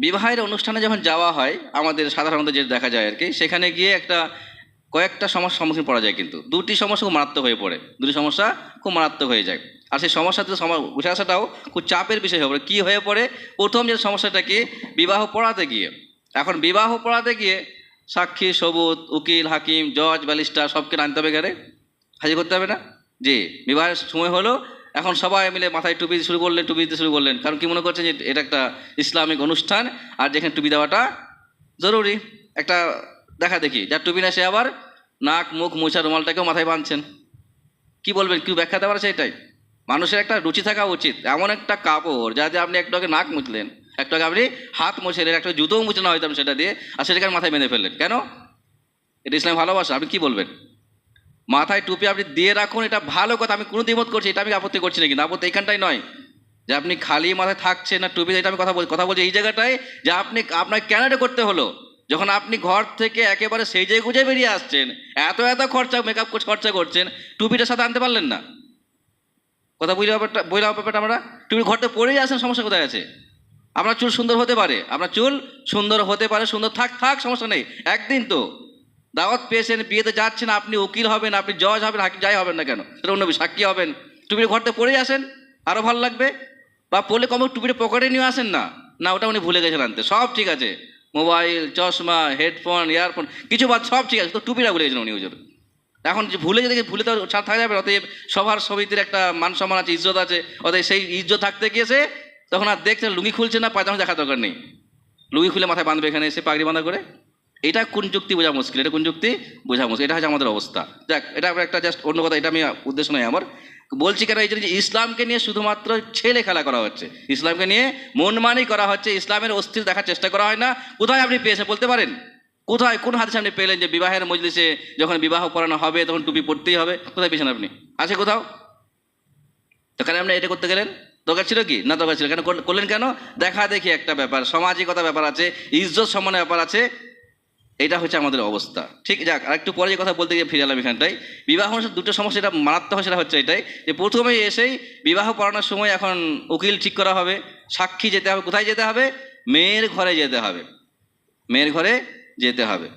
বিবাহের অনুষ্ঠানে যখন যাওয়া হয়, আমাদের সাধারণত যেটা দেখা যায় আর কি, সেখানে গিয়ে একটা কয়েকটা সমস্যার সম্মুখীন পড়া যায় কিন্তু। দুটি সমস্যা খুব মারাত্মক হয়ে পড়ে। দুটি সমস্যা খুব মারাত্মক হয়ে যায়। আর সেই সমস্যাতে সমা- উঠে আসাটাও খুব চাপের বিষয় হয়ে পড়ে। কী হয়ে পড়ে? প্রথম যে সমস্যাটা কি? বিবাহ পড়াতে গিয়ে। এখন বিবাহ পড়াতে গিয়ে সাক্ষী, সবুত, উকিল, হাকিম, জজ, ব্যালিস্টার সবকে আনতে হবে ঘরে। হাজির করতে হবে না? জি, বিবাহের সময় হলো এখন সবাই মিলে মাথায় টুপি শুরু করলেন, টুপি দিতে শুরু করলেন। কারণ কি মনে করছেন যে এটা একটা ইসলামিক অনুষ্ঠান, আর যেখানে টুপি দেওয়াটা জরুরি। একটা দেখা দেখি, যার টুপি না সে আবার নাক, মুখ মোছা রুমালটাকেও মাথায় বাঁধছেন। কি বলবেন, কি ব্যাখ্যা দেওয়ার সেটাই মানুষের একটা রুচি থাকা উচিত, এমন একটা কাপড় যাতে আপনি একটু আগে নাক মুছলেন একটু আগে আপনি হাত মুছলেন একটা জুতোও মুছে না হইতাম সেটা দিয়ে, আর সেটাকে মাথায় বেঁধে ফেললেন। কেন? এটা ইসলাম ভালোবাসা, আপনি কি বলবেন? মাথায় টুপি আপনি দিয়ে রাখুন, এটা ভালো কথা, আমি কোনো দ্বিমত করছি, এটা আমি আপত্তি করছি না, কিন্তু আপত্তি এখানটাই নয়। যে আপনি খালি মাথায় থাকছেন না, টুপি এটা আমি কথা বল, কথা বলছি এই জায়গাটায়, যে আপনি আপনার কেন এটা করতে হলো? যখন আপনি ঘর থেকে একেবারে সেই জায়গায় গুজে বেরিয়ে আসছেন, এত এত খরচা মেকআপ খরচা করছেন টুপিটা সাথে আনতে পারলেন না। কথা বুঝলে ব্যাপারটা বইলাম ব্যাপারটা আমরা? টুপি ঘরতে পড়েই আসেন, সমস্যা কোথায় আছে? আপনার চুল সুন্দর হতে পারে, আপনার চুল সুন্দর হতে পারে, সুন্দর, থাক থাক, সমস্যা নেই, একদিন তো। দাওয়াত পেয়েছেন, বিয়েতে যাচ্ছেন, আপনি উকিল হবেন, আপনি জজ হবেন, হাকিম যাই হবেন না কেন? সেটা অন্য সাক্ষী হবেন। টুপির ঘরতে পরেই আসেন আরও ভালো লাগবে? বা পড়লে কম টুপিটা পকেটে নিয়ে আসেন না? না, ওটা উনি ভুলে গেছেন আনতে। সব ঠিক আছে। মোবাইল, চশমা, হেডফোন, ইয়ারফোন, কিছু বাদ, সব ঠিক আছে তো টুপিটা ভুলে গেছেন উনি ওই এখন যে ভুলে যদি ভুলে তো ছাড় থাকা যাবে। অতএব সবার সমিতির একটা মান সম্মান আছে, ইজ্জত আছে, অতএব সেই ইজ্জত থাকতে গিয়েছে তখন আর দেখছেন, লুঙ্গি খুলছে না, পায়জামা দেখা দরকার নেই। লুঙ্গি খুলে মাথায় বাঁধবে এখানে, এসে পাগড়ি বাঁধা করে। এটা কোন যুক্তি বোঝা মুশকিল? এটা কোন যুক্তি বোঝা মুশকিল? এটা হচ্ছে আমাদের অবস্থা। দেখ, এটা একটা জাস্ট অন্য কথা, এটা আমি উদ্দেশ্য নয় আমার। বলছি কেন এই জন্য ইসলামকে নিয়ে শুধুমাত্র ছেলে খেলা করা হচ্ছে? ইসলামকে নিয়ে মনমানি করা হচ্ছে, ইসলামের অস্থির দেখার চেষ্টা করা হয় না। কোথায় আপনি পেয়েছেন বলতে পারেন? কোথায়, কোন হাতে সামনে পেলেন যে বিবাহের মজলিসে যখন বিবাহ করানো হবে, তখন টুপি পরতেই হবে? কোথায় পেয়েছেন আপনি? আছে কোথাও? তো কেন আপনি এটা করতে গেলেন? দরকার ছিল কি? না দরকার ছিল। কেন করলেন কেন? দেখা দেখি একটা ব্যাপার, সামাজিকতা ব্যাপার আছে, ইজ্জত সম্মানের ব্যাপার আছে। এটা হচ্ছে আমাদের অবস্থা। ঠিক, যাক আর একটু পরে যে কথা বলতে গিয়ে ফিরে এলাম এখানটায়। বিবাহ অনুষ্ঠানে দুটো সমস্যা, এটা মারাত্মক হয়, সেটা হচ্ছে এটাই। যে প্রথমে এসেই বিবাহ পড়ানোর সময় এখন উকিল ঠিক করা হবে, সাক্ষী যেতে হবে, কোথায় যেতে হবে? মেয়ের ঘরে যেতে হবে। মেয়ের ঘরে যেতে হবে।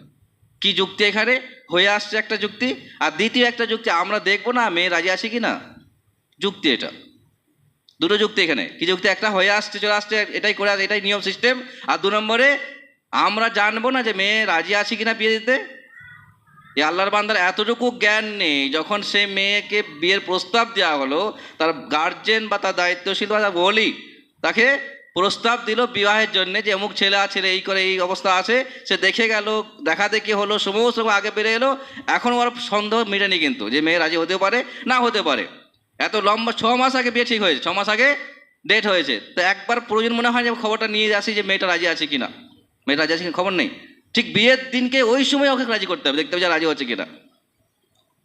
কি যুক্তি এখানে? হয়ে আসছে একটা যুক্তি। আর দ্বিতীয় একটা যুক্তি, আমরা দেখব না মেয়ে রাজি আছে কি না যুক্তি এটা। দুটো যুক্তি এখানে। কি যুক্তি? একটা হয়ে আসছে, চলে আসছে, এটাই করে, এটাই নিয়ম, সিস্টেম। আর দু নম্বরে আমরা জানব না যে মেয়ে রাজি আছে কিনা বিয়ে দিতে। এই আল্লাহর বান্দার এতটুকু জ্ঞান নেই, যখন সে মেয়েকে বিয়ের প্রস্তাব দেওয়া হলো, তার গার্জেন বা তার দায়িত্বশীল বা তার বলি তাকে প্রস্তাব দিল বিবাহের জন্য যে অমুক ছেলে আছে এই করে এই অবস্থা আছে। সে দেখে গেল, দেখা দেখি হলো সমস্ত আগে বেড়ে এলো। এখন ওর সন্দেহ মেটেনি কিন্তু যে মেয়ে রাজি হতে পারে, না হতে পারে। এত লম্বা ছ মাস আগে বিয়ে ঠিক হয়েছে, ছ মাস আগে ডেট হয়েছে। তো একবার প্রয়োজন মনে হয় যে খবরটা নিয়ে আসি যে মেয়েটা রাজি আছে কিনা। মেয়েটা রাজি আছে খবর নেই? ঠিক বিয়ের দিনকে ওই সময় ওকে রাজি করতে হবে, দেখতে হবে যে রাজি হচ্ছে কিনা।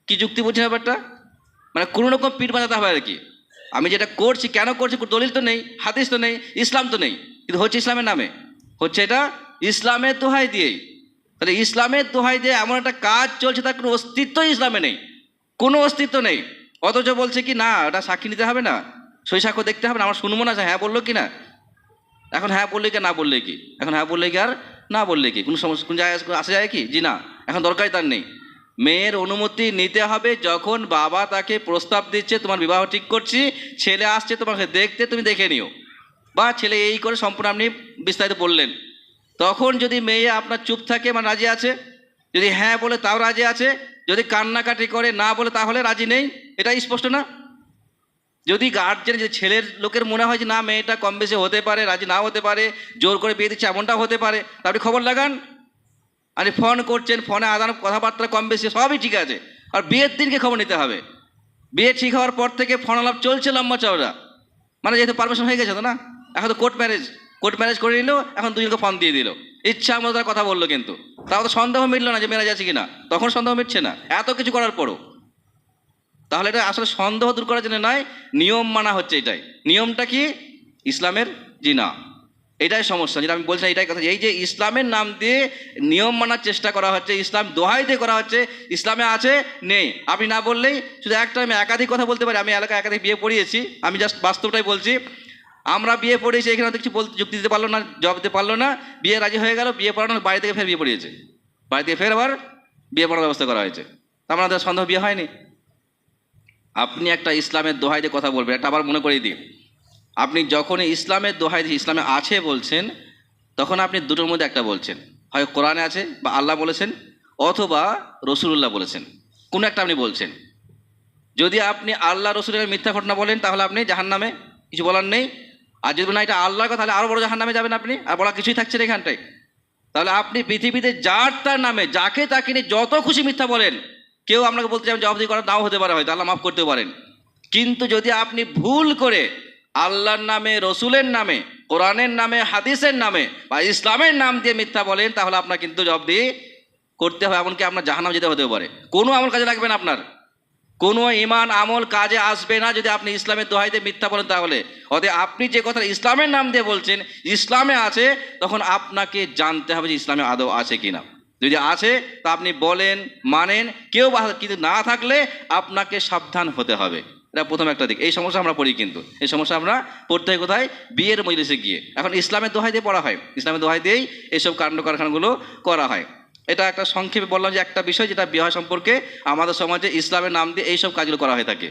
কি যুক্তি বুঝছে ব্যাপারটা? মানে কোনো রকম পিঠ বাঁধাতে হবে আর কি। আমি যেটা করছি, কেন করছি দলিল তো নেই, হাদিস তো নেই, ইসলাম তো নেই। কিন্তু হচ্ছে ইসলামের নামে। হচ্ছে এটা ইসলামের দোহাই দিয়েই। তাহলে ইসলামের দোহাই দিয়ে এমন একটা কাজ চলছে, তার কোনো অস্তিত্বই ইসলামে নেই। কোনো অস্তিত্ব নেই। অথচ বলছে কি, না ওটা সাক্ষী নিতে হবে না। সই সাক্ষ্য দেখতে হবে না। আমার শুনব না হ্যাঁ বলল কি না এখন হ্যাঁ বললে কি না বললে কি? এখন হ্যাঁ বললে কি আর না বললে কি? কোনো সমস্যা কোন জায়গায় আসা যায় কি? জি না। এখন দরকারই তার নেই। মেয়ের অনুমতি নিতে হবে যখন বাবা তাকে প্রস্তাব দিচ্ছে, তোমার বিবাহ ঠিক করছি, ছেলে আসছে তোমাকে দেখতে, তুমি দেখে নিও। বা ছেলে এই করে সম্পূর্ণ আপনি বিস্তারিত বললেন। তখন যদি মেয়ে আপনার চুপ থাকে মানে রাজি আছে, যদি হ্যাঁ বলে তাও রাজি আছে, যদি কান্নাকাটি করে না বলে তাহলে রাজি নেই এটা স্পষ্ট না? যদি গার্জেন যে ছেলের লোকের মনে হয় যে না, মেয়েটা কম বেশি হতে পারে, রাজি না হতে পারে, জোর করে বিয়ে দিচ্ছে, এমনটাও হতে পারে আপনি খবর লাগান। আপনি ফোন করছেন ফোনে আদান, কথাবার্তা কম বেশি, সবই ঠিক আছে। আর বিয়ের দিনকে খবর নিতে হবে। বিয়ে ঠিক হওয়ার পর থেকে ফোন আলাপ চলছে লম্বা চওড়া। মানে যেহেতু পারমিশন হয়ে গেছে তো না? এখন তো কোর্ট ম্যারেজ কোর্ট ম্যারেজ করে নিল, এখন দুজনকে ফোন দিয়ে দিল। ইচ্ছা মতো কথা বলল কিন্তু। তাও তো সন্দেহ মিটলো না যে মেরাজ আছে কিনা। তখন সন্দেহ মিটছে না। এত কিছু করার পরও। তাহলে এটা আসলে সন্দেহ দূর করার জন্য নয়, নিয়ম মানা হচ্ছে এটাই। নিয়মটা কি? ইসলামের জি না। এটাই সমস্যা, যেটা আমি বলছিলাম এটাই কথা। এই যে ইসলামের নাম দিয়ে নিয়ম মানার চেষ্টা করা হচ্ছে, ইসলাম দোহাই দিয়ে করা হচ্ছে, ইসলামে আছে, নেই। আপনি না বললেই শুধু একটা আমি একাধিক কথা বলতে পারি। আমি এলাকায় একাধিক বিয়ে পড়িয়েছি, আমি জাস্ট বাস্তবটাই বলছি। আমরা বিয়ে পড়িয়েছি, এখানে কিছু বলতে যুক্তি দিতে পারল না জব দিতে পারল না। বিয়ে রাজি হয়ে গেল, বিয়ে পড়ানো বাড়ি থেকে ফের বিয়ে পড়িয়েছে। বাড়ি থেকে ফের আবার বিয়ে পড়ার ব্যবস্থা করা হয়েছে। আমাদের সন্দেহ বিয়ে হয়নি। আপনি একটা ইসলামের দোহাই দিয়ে কথা বলবেন, একটা আবার মনে করিয়ে দিই। আপনি যখনই ইসলামের দোহাই দিয়ে ইসলামে আছে বলছেন, তখন আপনি দুটোর মধ্যে একটা বলছেন। হয় কোরআনে আছে বা আল্লাহ বলেছেন, অথবা রসুল্লাহ বলেছেন। কোনো একটা আপনি বলছেন। যদি আপনি আল্লাহ রসুলের মিথ্যা ঘটনা বলেন, তাহলে আপনি জাহান নামে কিছু বলার নেই। আর যদি না, এটা আল্লাহর কথা, তাহলে আরও বড় জাহান নামে যাবেন আপনি, আর বলা কিছুই থাকছে এখানটায়। তাহলে আপনি পৃথিবীতে যার তার নামে, যাকে তাকে নিয়ে যত খুশি মিথ্যা বলেন কেউ আপনাকে বলতে চান জবাবদি করা নাও হতে পারে হয়তো, আল্লাহ মাফ করতে পারেন। কিন্তু যদি আপনি ভুল করে আল্লাহর নামে, রসুলের নামে, কোরআনের নামে, হাদিসের নামে বা ইসলামের নাম দিয়ে মিথ্যা বলেন, তাহলে আপনার কিন্তু জবাবদি করতে হবে, এমনকি আপনার জাহানাম যেতে হতে পারে। কোনো আমল কাজে লাগবে না আপনার। কোনো ইমান আমল কাজে আসবে না যদি আপনি ইসলামের দোহাইতে মিথ্যা বলেন তাহলে। অতএব আপনি যে কথা ইসলামের নাম দিয়ে বলছেন, ইসলামে আছে, তখন আপনাকে জানতে হবে যে ইসলামে আদৌ আছে কিনা। যদি আছে, তা আপনি বলেন, মানেন। কেউ বা- কিন্তু না থাকলে আপনাকে সাবধান হতে হবে। এটা প্রথম একটা দিক। এই সমস্যা আমরা পড়ি কিন্তু। এই সমস্যা আমরা পড়তে হয় কোথায়? বিয়ের মজলিসে গিয়ে। এখন ইসলামের দোহাই দিয়ে পড়া হয়। ইসলামের দোহাই দিয়েই এইসব কাণ্ড কারখানাগুলো করা হয়। এটা একটা সংক্ষেপে বললাম যে একটা বিষয় যেটা বিবাহ সম্পর্কে আমাদের সমাজে ইসলামের নাম দিয়ে এইসব কাজগুলো করা হয়ে থাকে।